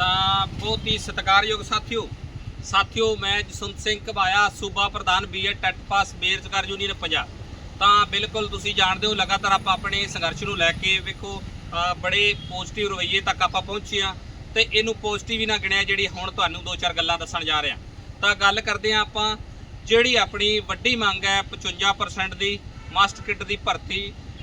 ਤਾਂ ਬਹੁਤ ਹੀ ਸਤਿਕਾਰਯੋਗ ਸਾਥੀਓ ਸਾਥੀਓ ਮੈਂ ਜਸਵੰਤ ਸਿੰਘ ਘਬਾਇਆ, ਸੂਬਾ ਪ੍ਰਧਾਨ ਬੀਏ ਟੈਟ ਪਾਸ ਬੇਰੁਜ਼ਗਾਰ ਯੂਨੀਅਨ ਪੰਜਾਬ। ਤਾਂ ਬਿਲਕੁਲ ਤੁਸੀਂ ਜਾਣਦੇ ਹੋ, ਲਗਾਤਾਰ ਆਪਾਂ ਆਪਣੇ ਸੰਘਰਸ਼ ਨੂੰ ਲੈ ਕੇ ਵੇਖੋ ਬੜੇ ਪੋਜ਼ਿਟਿਵ ਰਵੱਈਏ ਤੱਕ ਆਪਾਂ ਪਹੁੰਚੇ ਆ ਤੇ ਇਹਨੂੰ ਪੋਜ਼ਿਟਿਵ ਹੀ ਨਾ ਗਿਣਿਆ ਜਿਹੜੀ ਹੁਣ ਤੁਹਾਨੂੰ ਦੋ ਚਾਰ ਗੱਲਾਂ ਦੱਸਣ ਜਾ ਰਿਹਾ। ਤਾਂ ਗੱਲ ਕਰਦੇ ਆ ਆਪਾਂ, ਜਿਹੜੀ ਆਪਣੀ ਵੱਡੀ ਮੰਗ ਹੈ 55% ਦੀ ਮਾਸਟਰ ਕਿੱਟ ਦੀ ਭਰਤੀ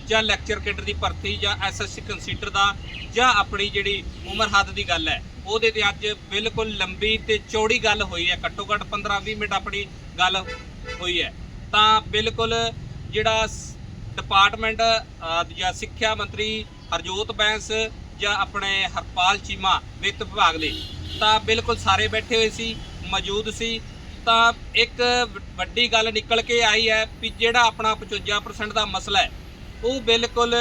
ਜਾਂ ਲੈਕਚਰ ਕਿੱਟ ਦੀ ਭਰਤੀ ਜਾਂ ਐਸਐਸਸੀ ਕੰਸੀਡਰ ਦਾ ਜਾਂ ਆਪਣੀ ਜਿਹੜੀ ਉਮਰ ਹੱਦ ਦੀ ਗੱਲ ਹੈ ਉਹਦੇ ਤੇ ਅੱਜ ਬਿਲਕੁਲ ਲੰਬੀ ਤੇ ਚੌੜੀ ਗੱਲ ਹੋਈ ਹੈ। ਘੱਟੋ ਘੱਟ 15-20 ਮਿੰਟ ਆਪਣੀ ਗੱਲ ਹੋਈ ਹੈ। ਤਾਂ ਬਿਲਕੁਲ ਜਿਹੜਾ ਡਿਪਾਰਟਮੈਂਟ ਜਾਂ ਸਿੱਖਿਆ ਮੰਤਰੀ ਹਰਜੋਤ ਬੈਂਸ ਜਾਂ ਆਪਣੇ ਹਰਪਾਲ ਚੀਮਾ ਵਿੱਤ ਵਿਭਾਗ ਦੇ ਤਾਂ ਬਿਲਕੁਲ ਸਾਰੇ ਬੈਠੇ ਹੋਏ ਸੀ, ਮੌਜੂਦ ਸੀ। ਤਾਂ ਇੱਕ ਵੱਡੀ ਗੱਲ ਨਿਕਲ ਕੇ ਆਈ ਹੈ ਵੀ ਜਿਹੜਾ ਆਪਣਾ 55% ਦਾ ਮਸਲਾ ਹੈ, ਉਹ ਬਿਲਕੁਲ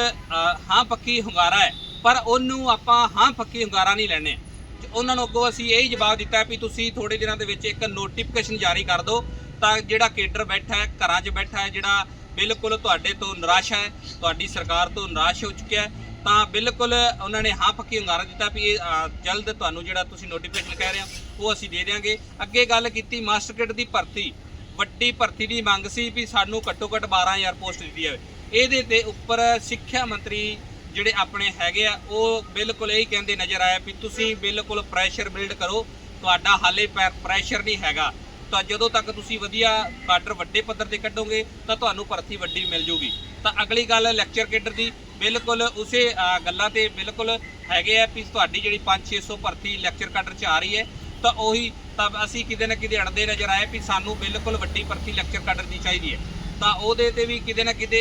ਹਾਂ ਪੱਕੀ ਹੁੰਗਾਰਾ ਹੈ। ਪਰ ਉਹਨੂੰ ਆਪਾਂ ਹਾਂ ਪੱਕੀ ਹੁੰਗਾਰਾ ਨਹੀਂ ਲੈਣੇ। ਉਹਨਾਂ ਨੂੰ ਅੱਗੋਂ ਅਸੀਂ ਇਹ ਹੀ ਜਵਾਬ ਦਿੱਤਾ ਵੀ ਤੁਸੀਂ ਥੋੜੇ ਦਿਨਾਂ ਦੇ ਵਿੱਚ ਇੱਕ ਨੋਟੀਫਿਕੇਸ਼ਨ ਜਾਰੀ ਕਰ ਦਿਓ ਤਾਂ ਜਿਹੜਾ ਕੇਟਰ ਬੈਠਾ ਹੈ, ਘਰਾਂ 'ਚ ਬੈਠਾ ਹੈ, ਜਿਹੜਾ ਬਿਲਕੁਲ ਤੁਹਾਡੇ ਤੋਂ ਨਿਰਾਸ਼ ਹੈ, ਤੁਹਾਡੀ ਸਰਕਾਰ ਤੋਂ ਨਿਰਾਸ਼ ਹੋ ਚੁੱਕਿਆ ਹੈ, ਤਾਂ ਬਿਲਕੁਲ ਉਹਨਾਂ ਨੇ ਹਾਂ ਪੱਕੀ ਹੁੰਗਾਰਾ ਦਿੱਤਾ ਵੀ ਇਹ ਜਲਦ ਤੁਹਾਨੂੰ ਜਿਹੜਾ ਤੁਸੀਂ ਨੋਟੀਫਿਕੇਸ਼ਨ ਕਹਿ ਰਹੇ ਹੋ, ਉਹ ਅਸੀਂ ਦੇ ਦਿਆਂਗੇ। ਅੱਗੇ ਗੱਲ ਕੀਤੀ ਮਾਸਟਰ ਕਿੱਟ ਦੀ ਭਰਤੀ। ਵੱਡੀ ਭਰਤੀ ਦੀ ਮੰਗ ਸੀ ਵੀ ਸਾਨੂੰ ਘੱਟੋ ਘੱਟ 12000 ਪੋਸਟ ਦਿੱਤੀ ਜਾਵੇ। ਇਹਦੇ ਤੇ ਉੱਪਰ ਸਿੱਖਿਆ ਮੰਤਰੀ ਜਿਹੜੇ ਆਪਣੇ ਹੈਗੇ ਆ, ਉਹ ਬਿਲਕੁਲ ਇਹੀ ਕਹਿੰਦੇ ਨਜ਼ਰ ਆਇਆ ਵੀ ਤੁਸੀਂ ਬਿਲਕੁਲ ਪ੍ਰੈਸ਼ਰ ਬਿਲਡ ਕਰੋ। ਤੁਹਾਡਾ ਹਾਲੇ ਪ੍ਰੈਸ਼ਰ ਨਹੀਂ ਹੈਗਾ। ਤਾਂ ਜਦੋਂ ਤੱਕ ਤੁਸੀਂ ਵਧੀਆ ਕਾਡਰ ਵੱਡੇ ਪੱਧਰ ਤੇ ਕੱਢੋਗੇ, ਤਾਂ ਤੁਹਾਨੂੰ ਭਰਤੀ ਵੱਡੀ ਮਿਲ ਜੂਗੀ। ਤਾਂ ਅਗਲੀ ਗੱਲ ਲੈਕਚਰ ਕੇਡਰ ਦੀ, ਬਿਲਕੁਲ ਉਸੇ ਗੱਲਾਂ ਤੇ ਬਿਲਕੁਲ ਹੈਗੇ ਆ ਵੀ ਤੁਹਾਡੀ ਜਿਹੜੀ 5-600 ਭਰਤੀ ਲੈਕਚਰ ਕਾਡਰ ਚ ਆ ਰਹੀ ਹੈ, ਤਾਂ ਉਹੀ ਤਾਂ ਅਸੀਂ ਕਿਤੇ ਨਾ ਕਿਤੇ ਅੜਦੇ ਨਜ਼ਰ ਆਏ ਵੀ ਸਾਨੂੰ ਬਿਲਕੁਲ ਵੱਡੀ ਭਰਤੀ ਲੈਕਚਰ ਕਾਡਰ ਦੀ ਚਾਹੀਦੀ ਹੈ। ਤਾਂ ਉਹਦੇ ਤੇ ਵੀ ਕਿਤੇ ਨਾ ਕਿਤੇ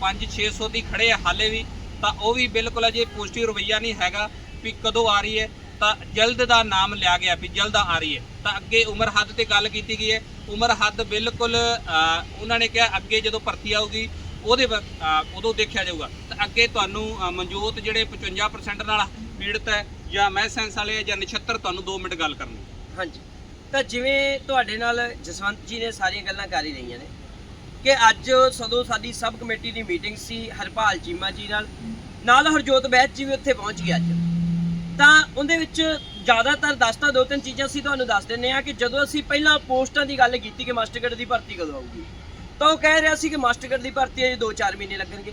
5-600 ਦੀ ਖੜੇ ਆ ਹਾਲੇ ਵੀ। ਤਾਂ ਉਹ ਵੀ ਬਿਲਕੁਲ ਅਜੇ ਪੋਜ਼ਿਟਿਵ ਰਵਈਆ ਨਹੀਂ ਹੈਗਾ ਵੀ ਕਦੋਂ ਆ ਰਹੀ ਹੈ। ਤਾਂ ਜਲਦ ਦਾ ਨਾਮ ਲਿਆ ਗਿਆ ਵੀ ਜਲਦ ਆ ਰਹੀ ਹੈ। ਤਾਂ ਅੱਗੇ ਉਮਰ ਹੱਦ ਤੇ ਗੱਲ ਕੀਤੀ ਗਈ ਹੈ। ਉਮਰ ਹੱਦ ਬਿਲਕੁਲ ਉਹਨਾਂ ਨੇ ਕਿਹਾ ਅੱਗੇ ਜਦੋਂ ਭਰਤੀ ਆਊਗੀ, ਉਹਦੇ ਉਦੋਂ ਦੇਖਿਆ ਜਾਊਗਾ। ਤਾਂ ਅੱਗੇ ਤੁਹਾਨੂੰ ਮਨਜੋਤ ਜਿਹੜੇ 55% ਨਾਲ ਪੀੜਤ ਹੈ ਜਾਂ ਮੈਂ ਸੈਂਸ ਵਾਲੇ ਜਾਂ ਨਛੱਤਰ, ਤੁਹਾਨੂੰ 2 ਮਿੰਟ ਗੱਲ ਕਰਨੀ। ਹਾਂਜੀ। ਤਾਂ ਜਿਵੇਂ ਤੁਹਾਡੇ ਨਾਲ ਜਸਵੰਤ ਜੀ ਨੇ ਸਾਰੀਆਂ ਗੱਲਾਂ ਕਰ ਹੀ ਰਹੀਆਂ ਨੇ। ਕਿ ਅੱਜ ਸਦੋਂ ਸਾਡੀ ਸਬ ਕਮੇਟੀ ਦੀ ਮੀਟਿੰਗ ਸੀ ਹਰਪਾਲ ਚੀਮਾ ਜੀ ਨਾਲ। ਨਾਲ ਹਰਜੋਤ ਬੈਦ ਜੀ ਵੀ ਉੱਥੇ ਪਹੁੰਚ ਗਏ ਅੱਜ। ਤਾਂ ਉਹਦੇ ਵਿੱਚ ਜ਼ਿਆਦਾਤਰ ਦਸਤਾ ਦੋ ਤਿੰਨ ਚੀਜ਼ਾਂ ਸੀ, ਤੁਹਾਨੂੰ ਦੱਸ ਦਿੰਨੇ ਆ ਕਿ ਜਦੋਂ ਅਸੀਂ ਪਹਿਲਾਂ ਪੋਸਟਾਂ ਦੀ ਗੱਲ ਕੀਤੀ ਕਿ ਮਾਸਟਰਕਾਰਡ ਦੀ ਭਰਤੀ ਕਦੋਂ ਆਊਗੀ, ਤਾਂ ਉਹ ਕਹਿ ਰਿਹਾ ਸੀ ਕਿ ਮਾਸਟਰਕਾਰਡ ਦੀ ਭਰਤੀ ਅਜੇ 2-4 ਮਹੀਨੇ ਲੱਗਣਗੇ।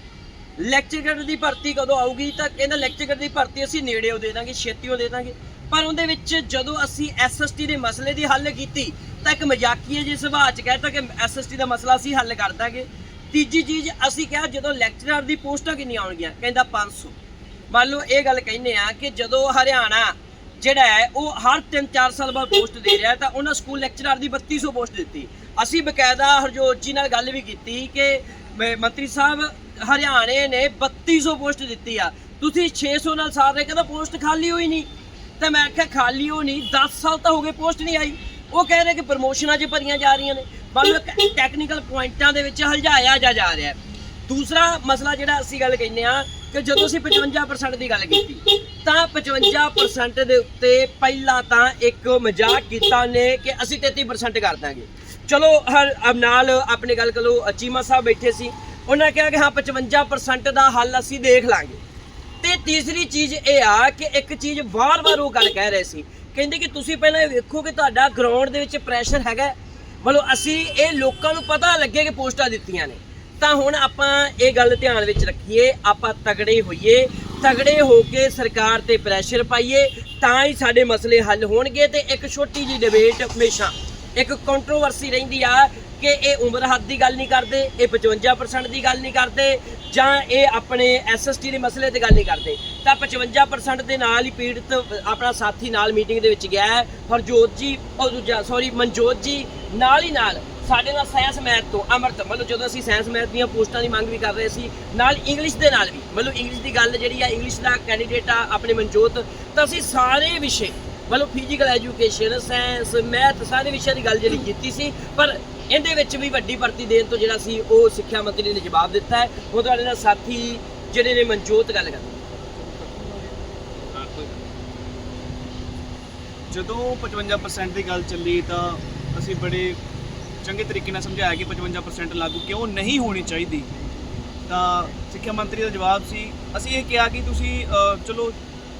ਲੈਕਚਰਕਾਰਡ ਦੀ ਭਰਤੀ ਕਦੋਂ ਆਊਗੀ ਤਾਂ ਕਹਿੰਦਾ ਲੈਕਚਰਕਾਰਡ ਦੀ ਭਰਤੀ ਅਸੀਂ ਨੇੜੇੋਂ ਦੇ ਦਾਂਗੇ, ਛੇਤੀਓ ਦੇ ਦਾਂਗੇ। ਪਰ ਉਹਦੇ ਵਿੱਚ ਜਦੋਂ ਅਸੀਂ ਐਸਐਸਟੀ ਦੇ ਮਸਲੇ ਦੀ ਹੱਲ ਕੀਤੀ ਤਾਂ ਇੱਕ ਮਜ਼ਾਕੀਏ ਜਿਹੇ ਸੁਭਾਅ ਚ ਕਹਿਤਾ ਕਿ ਐਸਐਸਟੀ ਦਾ ਮਸਲਾ ਅਸੀਂ ਹੱਲ ਕਰ ਦਾਂਗੇ। ਤੀਜੀ ਚੀਜ਼ ਅਸੀਂ ਕਿਹਾ ਜਦੋਂ ਲੈਕਚਰਰ ਦੀ ਪੋਸਟਾਂ ਕਿੰਨੀਆਂ ਆਉਣਗੀਆਂ, ਕਹਿੰਦਾ 500 ਮੰਨ ਲਓ ਇਹ ਗੱਲ ਕਹਿੰਦੇ ਆ ਕਿ ਜਦੋਂ ਹਰਿਆਣਾ ਜਿਹੜਾ ਹੈ, ਉਹ ਹਰ 3-4 ਸਾਲ ਬਾਅਦ ਪੋਸਟ ਦੇ ਰਿਹਾ ਤਾਂ ਉਹਨਾਂ ਸਕੂਲ ਲੈਕਚਰਰ ਦੀ 3200 ਪੋਸਟ ਦਿੱਤੀ। ਅਸੀਂ ਬਕਾਇਦਾ ਹਰਜੋਤ ਜੀ ਨਾਲ ਗੱਲ ਵੀ ਕੀਤੀ ਕਿ ਮੰਤਰੀ ਸਾਹਿਬ, ਹਰਿਆਣੇ ਨੇ 3200 ਪੋਸਟ ਦਿੱਤੀ ਆ। ਤੁਸੀਂ 600 ਨਾਲ ਸਾਰ ਰਹੇ, ਕਹਿੰਦਾ ਪੋਸਟ ਖਾਲੀ ਹੋਈ ਨਹੀਂ। ਤੇ ਮੈਂ ਆਖਿਆ, ਖਾਲੀ ਹੋ ਨਹੀਂ 10 ਸਾਲ ਤਾਂ ਹੋ ਗਏ, ਪੋਸਟ ਨਹੀਂ ਆਈ। ਉਹ ਕਹਿ ਰਹੇ ਕਿ ਪ੍ਰਮੋਸ਼ਨਾਂ 'ਚ ਭਰੀਆਂ ਜਾ ਰਹੀਆਂ ਨੇ ਮੰਨ ਲਓ ਟੈਕਨੀਕਲ ਪੁਆਇੰਟਾਂ ਦੇ ਵਿੱਚ ਹਲਝਾਇਆ ਜਾ ਜਾ ਰਿਹਾ ਦੂਸਰਾ ਮਸਲਾ ਜਿਹੜਾ ਅਸੀਂ ਗੱਲ ਕਹਿੰਦੇ ਆ ਕਿ ਜਦੋਂ ਅਸੀਂ 55% ਦੀ ਗੱਲ ਕੀਤੀ ਤਾਂ 55% ਦੇ ਉੱਤੇ ਪਹਿਲਾਂ ਤਾਂ ਇੱਕ ਮਜ਼ਾਕ ਕੀਤਾ ਨੇ ਕਿ ਅਸੀਂ 33% ਕਰ ਦਾਂਗੇ। ਚਲੋ ਹਰ ਅਬ ਨਾਲ ਆਪਣੇ ਗੱਲ ਕਰੋ ਚੀਮਾ ਸਾਹਿਬ ਬੈਠੇ ਸੀ। ਉਹਨਾਂ ਕਿਹਾ ਕਿ ਹਾਂ 55% ਦਾ ਹੱਲ ਅਸੀਂ ਦੇਖ ਲਾਂਗੇ। ਤੇ ਤੀਸਰੀ ਚੀਜ਼ ਇਹ ਆ ਕਿ ਇੱਕ ਚੀਜ਼ ਵਾਰ-ਵਾਰ ਉਹ ਗੱਲ ਕਹਿ ਰਹੇ ਸੀ ਕਹਿੰਦੇ ਕਿ ਤੁਸੀਂ ਪਹਿਲਾਂ ਇਹ ਵੇਖੋ ਕਿ ਤੁਹਾਡਾ ਗਰਾਊਂਡ ਦੇ ਵਿੱਚ ਪ੍ਰੈਸ਼ਰ ਹੈਗਾ ਮਤਲਬ ਅਸੀਂ ਇਹ ਲੋਕਾਂ ਨੂੰ ਪਤਾ ਲੱਗੇ ਕਿ ਪੋਸਟਾਂ ਦਿੱਤੀਆਂ ਨੇ। ਤਾਂ ਹੁਣ ਆਪਾਂ ਇਹ ਗੱਲ ਧਿਆਨ ਵਿੱਚ ਰੱਖੀਏ, ਆਪਾਂ ਤਗੜੇ ਹੋਈਏ, ਤਗੜੇ ਹੋ ਕੇ ਸਰਕਾਰ ਤੇ ਪ੍ਰੈਸ਼ਰ ਪਾਈਏ, ਤਾਂ ਹੀ ਸਾਡੇ ਮਸਲੇ ਹੱਲ ਹੋਣਗੇ ਤੇ ਇੱਕ ਛੋਟੀ ਜੀ ਡਿਬੇਟ ਹਮੇਸ਼ਾ, ਇੱਕ ਕੰਟਰੋਵਰਸੀ ਰਹਿੰਦੀ ਆ ਕਿ ਇਹ ਉਮਰ ਹੱਦ ਦੀ ਗੱਲ ਨਹੀਂ ਕਰਦੇ, ਇਹ 55% ਦੀ ਗੱਲ ਨਹੀਂ ਕਰਦੇ ਜਾਂ ਇਹ ਆਪਣੇ ਐਸਐਸਟੀ ਦੇ ਮਸਲੇ ਤੇ ਗੱਲ ਨਹੀਂ ਕਰਦੇ। ਤਾਂ 55% ਦੇ ਨਾਲ ਹੀ ਪੀੜਤ ਆਪਣਾ ਸਾਥੀ ਨਾਲ ਮੀਟਿੰਗ ਦੇ ਵਿੱਚ ਗਿਆ ਹੈ। ਹਰਜੋਤ ਜੀ, ਉਹ ਦੂਜਾ ਸੌਰੀ ਮਨਜੋਤ ਜੀ, ਨਾਲ ਹੀ ਨਾਲ ਸਾਡੇ ਨਾਲ ਸਾਇੰਸ ਮੈਥ ਤੋਂ ਅਮਰਤ, ਮਤਲਬ ਜਦੋਂ ਅਸੀਂ ਸਾਇੰਸ ਮੈਥ ਦੀਆਂ ਪੋਸਟਾਂ ਦੀ ਮੰਗ ਵੀ ਕਰ ਰਹੇ ਸੀ, ਨਾਲ ਇੰਗਲਿਸ਼ ਦੇ ਨਾਲ ਵੀ, ਮਤਲਬ ਇੰਗਲਿਸ਼ ਦੀ ਗੱਲ ਜਿਹੜੀ ਆ ਇੰਗਲਿਸ਼ ਦਾ ਕੈਂਡੀਡੇਟ ਆ ਆਪਣੇ ਮਨਜੋਤ, ਤਾਂ ਅਸੀਂ ਸਾਰੇ ਵਿਸ਼ੇ ਮਤਲਬ ਫਿਜ਼ੀਕਲ ਐਜੂਕੇਸ਼ਨ ਸਾਇੰਸ ਮੈਥ ਸਾਰੇ ਵਿਸ਼ਿਆਂ ਦੀ ਗੱਲ ਜਿਹੜੀ ਕੀਤੀ ਸੀ, ਪਰ ਇਹਦੇ ਵਿੱਚ ਵੀ ਵੱਡੀ ਭਰਤੀ ਦੇਣ ਤੋਂ ਜਿਹੜਾ ਸੀ ਉਹ ਸਿੱਖਿਆ ਮੰਤਰੀ ਨੇ ਜਵਾਬ ਦਿੱਤਾ ਹੈ। ਉਹ ਤੁਹਾਡੇ ਨਾਲ ਸਾਥੀ ਜਿਹੜੇ ਨੇ ਮਨਜੋਤ ਗੱਲ ਕਰਦੇ ਜਦੋਂ 55% ਦੀ ਗੱਲ ਚੱਲੀ ਤਾਂ ਅਸੀਂ ਬੜੇ ਚੰਗੇ ਤਰੀਕੇ ਨਾਲ ਸਮਝਾਇਆ ਕਿ 55% ਲਾਗੂ ਕਿਉਂ ਨਹੀਂ ਹੋਣੀ ਚਾਹੀਦੀ। ਤਾਂ ਸਿੱਖਿਆ ਮੰਤਰੀ ਦਾ ਜਵਾਬ ਸੀ, ਅਸੀਂ ਇਹ ਕਿਹਾ ਕਿ ਤੁਸੀਂ ਚਲੋ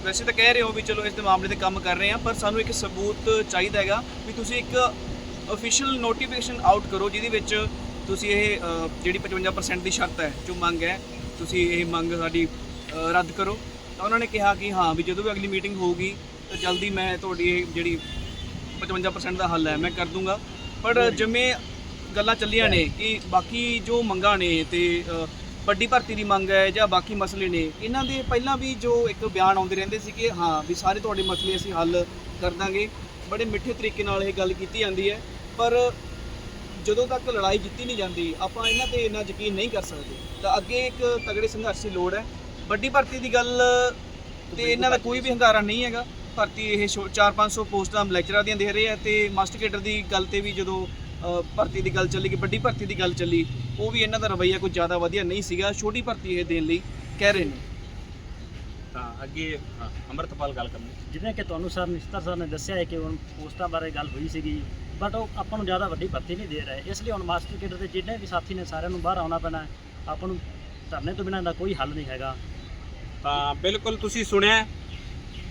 ਵੈਸੇ ਤਾਂ ਕਹਿ ਰਹੇ ਹੋ ਵੀ ਚਲੋ ਇਸ ਦੇ ਮਾਮਲੇ ਤੇ ਕੰਮ ਕਰ ਰਹੇ ਆ ਪਰ ਸਾਨੂੰ ਇੱਕ ਸਬੂਤ ਚਾਹੀਦਾ ਹੈਗਾ ਵੀ ਤੁਸੀਂ ਇੱਕ ਅਫੀਸ਼ੀਅਲ ਨੋਟੀਫਿਕੇਸ਼ਨ ਆਊਟ ਕਰੋ ਜਿਹਦੇ ਵਿੱਚ ਤੁਸੀਂ ਇਹ ਅ, ਜਿਹੜੀ 55% ਦੀ ਸ਼ਰਤ ਹੈ ਜੋ ਮੰਗ ਹੈ ਤੁਸੀਂ ਇਹ ਮੰਗ ਸਾਡੀ ਅ, ਰੱਦ ਕਰੋ। ਤਾਂ ਉਹਨਾਂ ਨੇ ਕਿਹਾ ਕਿ ਹਾਂ ਵੀ ਜਦੋਂ ਵੀ ਅਗਲੀ ਮੀਟਿੰਗ ਹੋਊਗੀ ਤਾਂ ਜਲਦੀ ਮੈਂ ਤੁਹਾਡੀ ਇਹ ਜਿਹੜੀ 55% ਦਾ ਹੱਲ ਹੈ ਮੈਂ ਕਰ ਦੂੰਗਾ। ਪਰ ਜਿਵੇਂ ਗੱਲਾਂ ਚੱਲੀਆਂ ਨੇ ਕਿ ਬਾਕੀ ਜੋ ਮੰਗਾਂ ਨੇ ਤੇ ਅ, ਵੱਡੀ ਭਰਤੀ ਦੀ ਮੰਗ ਹੈ ਜਾਂ ਬਾਕੀ ਮਸਲੇ ਨੇ, ਇਹਨਾਂ ਦੇ ਪਹਿਲਾਂ ਵੀ ਜੋ ਇੱਕ ਬਿਆਨ ਆਉਂਦੇ ਰਹਿੰਦੇ ਸੀ ਕਿ ਹਾਂ ਵੀ ਸਾਰੇ ਤੁਹਾਡੇ ਮਸਲੇ ਅਸੀਂ ਹੱਲ ਕਰ ਦਾਂਗੇ। ਬੜੇ ਮਿੱਠੇ ਤਰੀਕੇ ਨਾਲ ਇਹ ਗੱਲ ਕੀਤੀ ਜਾਂਦੀ ਹੈ। ਪਰ ਜਦੋਂ ਤੱਕ ਲੜਾਈ ਜਿੱਤੀ ਨਹੀਂ ਜਾਂਦੀ, ਆਪਾਂ ਇਹਨਾਂ ਤੇ ਇੰਨਾ ਯਕੀਨ ਨਹੀਂ ਕਰ ਸਕਦੇ। ਤਾਂ ਅੱਗੇ ਇੱਕ ਤਗੜੇ ਸੰਘਰਸ਼ ਦੀ ਲੋੜ ਹੈ। ਵੱਡੀ ਭਰਤੀ ਦੀ ਗੱਲ ਤੇ ਇਹਨਾਂ ਦਾ ਕੋਈ ਵੀ ਹੰਗਾਰਾ ਨਹੀਂ ਹੈਗਾ। ਭਰਤੀ ਇਹ 4-500 ਪੋਸਟਾਂ ਲੈਕਚਰਾਂ ਦੀਆਂ ਦੇ ਰਹੇ ਆ ਤੇ ਮਾਸਟਰ ਕੇਡਰ ਦੀ ਗੱਲ ਤੇ ਵੀ ਜਦੋਂ ਭਰਤੀ ਦੀ ਗੱਲ ਚੱਲੀ ਕਿ ਵੱਡੀ ਭਰਤੀ ਦੀ ਗੱਲ ਚੱਲੀ ਉਹ ਵੀ ਇਹਨਾਂ ਦਾ ਰਵੱਈਆ ਕੁਝ ਜ਼ਿਆਦਾ ਵਧੀਆ ਨਹੀਂ ਸੀਗਾ। ਛੋਟੀ ਭਰਤੀ ਇਹ ਦੇਣ ਲਈ ਕਹਿ ਰਹੇ ਨੇ। ਤਾਂ ਅੱਗੇ ਹਾਂ, ਅੰਮ੍ਰਿਤਪਾਲ ਗੱਲ ਕਰਨੀ। ਜਿਵੇਂ ਕਿ ਤੁਹਾਨੂੰ ਸਰ ਨਿਸ਼ਤਰ ਸਰ ਨੇ ਦੱਸਿਆ ਹੈ ਕਿ ਹੁਣ ਪੋਸਟਾਂ ਬਾਰੇ ਗੱਲ ਹੋਈ ਸੀਗੀ ਬਟ ਉਹ ਆਪਾਂ ਨੂੰ ਜ਼ਿਆਦਾ ਵੱਡੀ ਭਰਤੀ ਨਹੀਂ ਦੇ ਰਹੇ। ਇਸ ਲਈ ਹੁਣ ਮਾਸਟਰ ਕੇਡਰ ਦੇ ਜਿੰਨੇ ਵੀ ਸਾਥੀ ਨੇ ਸਾਰਿਆਂ ਨੂੰ ਬਾਹਰ ਆਉਣਾ ਪੈਣਾ ਹੈ। ਆਪਾਂ ਨੂੰ ਧਰਨੇ ਤੋਂ ਬਿਨਾਂ ਦਾ ਕੋਈ ਹੱਲ ਨਹੀਂ ਹੈਗਾ। ਤਾਂ ਬਿਲਕੁਲ ਤੁਸੀਂ ਸੁਣਿਆ ਹੈ।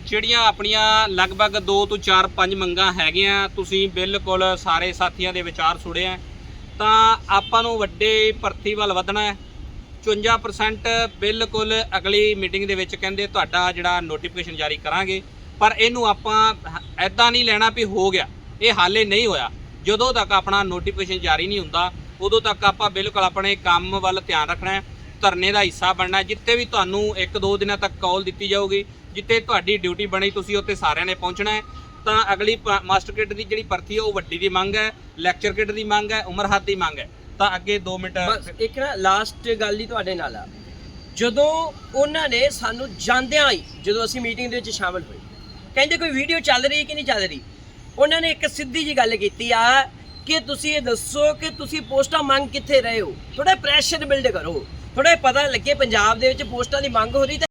ਜਿਹੜੀਆਂ ਆਪਣੀਆਂ ਲਗਭਗ 2 ਤੋਂ 4 5 ਮੰਗਾਂ ਹੈਗੀਆਂ, ਤੁਸੀਂ ਬਿਲਕੁਲ ਸਾਰੇ ਸਾਥੀਆਂ ਦੇ ਵਿਚਾਰ ਸੁਣੇ ਆ। ਤਾਂ ਆਪਾਂ ਨੂੰ ਵੱਡੇ ਭਰਤੀ ਵੱਲ ਵਧਣਾ ਹੈ। 54% ਬਿਲਕੁਲ ਅਗਲੀ ਮੀਟਿੰਗ ਦੇ ਵਿੱਚ ਕਹਿੰਦੇ ਤੁਹਾਡਾ ਜਿਹੜਾ ਨੋਟੀਫਿਕੇਸ਼ਨ ਜਾਰੀ ਕਰਾਂਗੇ। ਪਰ ਇਹਨੂੰ ਆਪਾਂ ਐਦਾਂ ਨਹੀਂ ਲੈਣਾ ਵੀ ਹੋ ਗਿਆ, ਇਹ ਹਾਲੇ ਨਹੀਂ ਹੋਇਆ। ਜਦੋਂ ਤੱਕ ਆਪਣਾ ਨੋਟੀਫਿਕੇਸ਼ਨ ਜਾਰੀ ਨਹੀਂ ਹੁੰਦਾ, ਉਦੋਂ ਤੱਕ ਆਪਾਂ ਬਿਲਕੁਲ ਆਪਣੇ ਕੰਮ ਵੱਲ ਧਿਆਨ ਰੱਖਣਾ ਹੈ। ਧਰਨੇ ਦਾ ਹਿੱਸਾ ਬਣਨਾ ਜਿੱਥੇ ਵੀ ਤੁਹਾਨੂੰ ਇੱਕ ਦੋ ਦਿਨਾਂ ਤੱਕ ਕਾਲ ਦਿੱਤੀ ਜਾਊਗੀ ਜਿੱਥੇ ਤੁਹਾਡੀ ਡਿਊਟੀ ਬਣੀ ਤੁਸੀਂ ਉੱਥੇ ਸਾਰਿਆਂ ਨੇ ਪਹੁੰਚਣਾ ਹੈ। ਤਾਂ ਅਗਲੀ ਮਾਸਟਰ ਕਿਟ ਦੀ ਜਿਹੜੀ ਭਰਤੀ ਹੈ ਉਹ ਵੱਡੀ ਦੀ ਮੰਗ ਹੈ ਲੈਕਚਰ ਕਿਟ ਦੀ ਮੰਗ ਹੈ ਉਮਰ ਹੱਦ ਦੀ ਮੰਗ ਹੈ। ਤਾਂ ਅੱਗੇ 2 ਮਿੰਟ ਬਸ ਇੱਕ ਨਾ ਲਾਸਟ ਗੱਲ ਹੀ ਤੁਹਾਡੇ ਨਾਲ ਆ। ਜਦੋਂ ਉਹਨਾਂ ਨੇ ਸਾਨੂੰ ਜਾਂਦਿਆਂ ਹੀ ਜਦੋਂ ਅਸੀਂ ਮੀਟਿੰਗ ਦੇ ਵਿੱਚ ਸ਼ਾਮਲ ਹੋਏ ਕਹਿੰਦੇ ਕੋਈ ਵੀਡੀਓ ਚੱਲ ਰਹੀ ਹੈ ਕਿ ਨਹੀਂ ਚੱਲ ਰਹੀ? ਉਹਨਾਂ ਨੇ ਇੱਕ ਸਿੱਧੀ ਜੀ ਗੱਲ ਕੀਤੀ ਆ ਕਿ ਤੁਸੀਂ ਇਹ ਦੱਸੋ ਕਿ ਤੁਸੀਂ ਪੋਸਟਾਂ ਮੰਗ ਕਿੱਥੇ ਰਹੇ ਹੋ? ਥੋੜਾ ਪ੍ਰੈਸ਼ਰ ਬਿਲਡ ਕਰੋ। ਥੋੜਾ ਪਤਾ ਲੱਗੇ ਪੰਜਾਬ ਦੇ ਵਿੱਚ ਪੋਸਟਾਂ ਦੀ ਮੰਗ ਹੋ ਰਹੀ